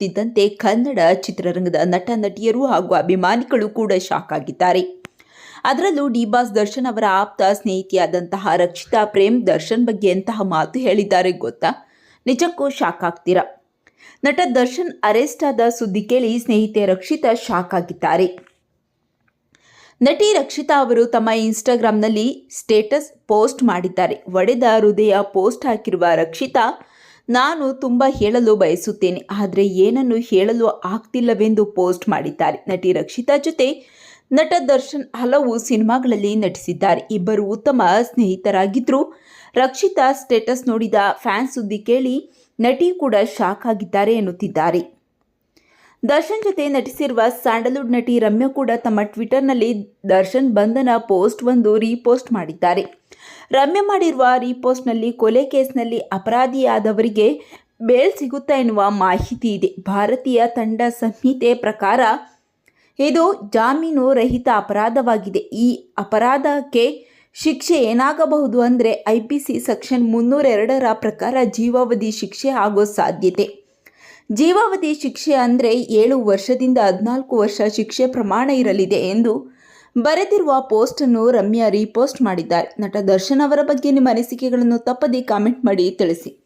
ಇದ್ದಂತೆ ಕನ್ನಡ ಚಿತ್ರರಂಗದ ನಟ ನಟಿಯರು ಹಾಗೂ ಅಭಿಮಾನಿಗಳು ಕೂಡ ಶಾಕ್ ಆಗಿದ್ದಾರೆ. ಅದರಲ್ಲೂ ಡಿ ಬಾಸ್ ದರ್ಶನ್ ಅವರ ಆಪ್ತ ಸ್ನೇಹಿತೆಯಾದಂತಹ ರಕ್ಷಿತಾ ಪ್ರೇಮ್ ದರ್ಶನ್ ಬಗ್ಗೆ ಎಂತಹ ಮಾತು ಹೇಳಿದ್ದಾರೆ ಗೊತ್ತಾ? ನಿಜಕ್ಕೂ ಶಾಕ್ ಆಗ್ತೀರಾ? ನಟ ದರ್ಶನ್ ಅರೆಸ್ಟ್ ಆದ ಸುದ್ದಿ ಕೇಳಿ ಸ್ನೇಹಿತೆ ರಕ್ಷಿತಾ ಶಾಕ್ ಆಗಿದ್ದಾರೆ. ನಟಿ ರಕ್ಷಿತಾ ಅವರು ತಮ್ಮ ಇನ್ಸ್ಟಾಗ್ರಾಮ್ನಲ್ಲಿ ಸ್ಟೇಟಸ್ ಪೋಸ್ಟ್ ಮಾಡಿದ್ದಾರೆ. ಒಡೆದ ಹೃದಯ ಪೋಸ್ಟ್ ಹಾಕಿರುವ ರಕ್ಷಿತಾ ನಾನು ತುಂಬ ಹೇಳಲು ಬಯಸುತ್ತೇನೆ, ಆದರೆ ಏನನ್ನು ಹೇಳಲು ಆಗ್ತಿಲ್ಲವೆಂದು ಪೋಸ್ಟ್ ಮಾಡಿದ್ದಾರೆ. ನಟಿ ರಕ್ಷಿತಾ ಜೊತೆ ನಟ ದರ್ಶನ್ ಹಲವು ಸಿನಿಮಾಗಳಲ್ಲಿ ನಟಿಸಿದ್ದಾರೆ. ಇಬ್ಬರು ಉತ್ತಮ ಸ್ನೇಹಿತರಾಗಿದ್ದರು ರಕ್ಷಿತಾ ಸ್ಟೇಟಸ್ ನೋಡಿದ ಫ್ಯಾನ್ ಸುದ್ದಿ ಕೇಳಿ ನಟಿ ಕೂಡ ಶಾಕ್ ಆಗಿದ್ದಾರೆ ಎನ್ನುತ್ತಿದ್ದಾರೆ. ದರ್ಶನ್ ಜೊತೆ ನಟಿಸಿರುವ ಸ್ಯಾಂಡಲ್ವುಡ್ ನಟಿ ರಮ್ಯಾ ಕೂಡ ತಮ್ಮ ಟ್ವಿಟರ್ನಲ್ಲಿ ದರ್ಶನ್ ಬಂಧನ ಪೋಸ್ಟ್ ಒಂದು ರೀಪೋಸ್ಟ್ ಮಾಡಿದ್ದಾರೆ. ರಮ್ಯಾ ಮಾಡಿರುವ ರೀಪೋಸ್ಟ್ನಲ್ಲಿ ಕೊಲೆ ಕೇಸ್ನಲ್ಲಿ ಅಪರಾಧಿಯಾದವರಿಗೆ ಬೇಲ್ ಸಿಗುತ್ತಾ ಎನ್ನುವ ಮಾಹಿತಿ ಇದೆ. ಭಾರತೀಯ ತಂಡ ಸಂಹಿತೆ ಪ್ರಕಾರ ಇದು ಜಾಮೀನು ರಹಿತ ಅಪರಾಧವಾಗಿದೆ. ಈ ಅಪರಾಧಕ್ಕೆ ಶಿಕ್ಷೆ ಏನಾಗಬಹುದು ಅಂದರೆ ಐ ಪಿ ಸಿ ಸೆಕ್ಷನ್ ಮುನ್ನೂರೆರಡರ ಪ್ರಕಾರ ಜೀವಾವಧಿ ಶಿಕ್ಷೆ ಆಗೋ ಸಾಧ್ಯತೆ. ಜೀವಾವಧಿ ಶಿಕ್ಷೆ ಅಂದರೆ ಏಳು ವರ್ಷದಿಂದ ಹದಿನಾಲ್ಕು ವರ್ಷ ಶಿಕ್ಷೆ ಪ್ರಮಾಣ ಇರಲಿದೆ ಎಂದು ಬರೆದಿರುವ ಪೋಸ್ಟ್ ಅನ್ನು ರಮ್ಯಾ ರೀಪೋಸ್ಟ್ ಮಾಡಿದ್ದಾರೆ. ನಟ ದರ್ಶನ್ ಅವರ ಬಗ್ಗೆ ನಿಮ್ಮ ಅನಿಸಿಕೆಗಳನ್ನು ತಪ್ಪದೇ ಕಾಮೆಂಟ್ ಮಾಡಿ ತಿಳಿಸಿ.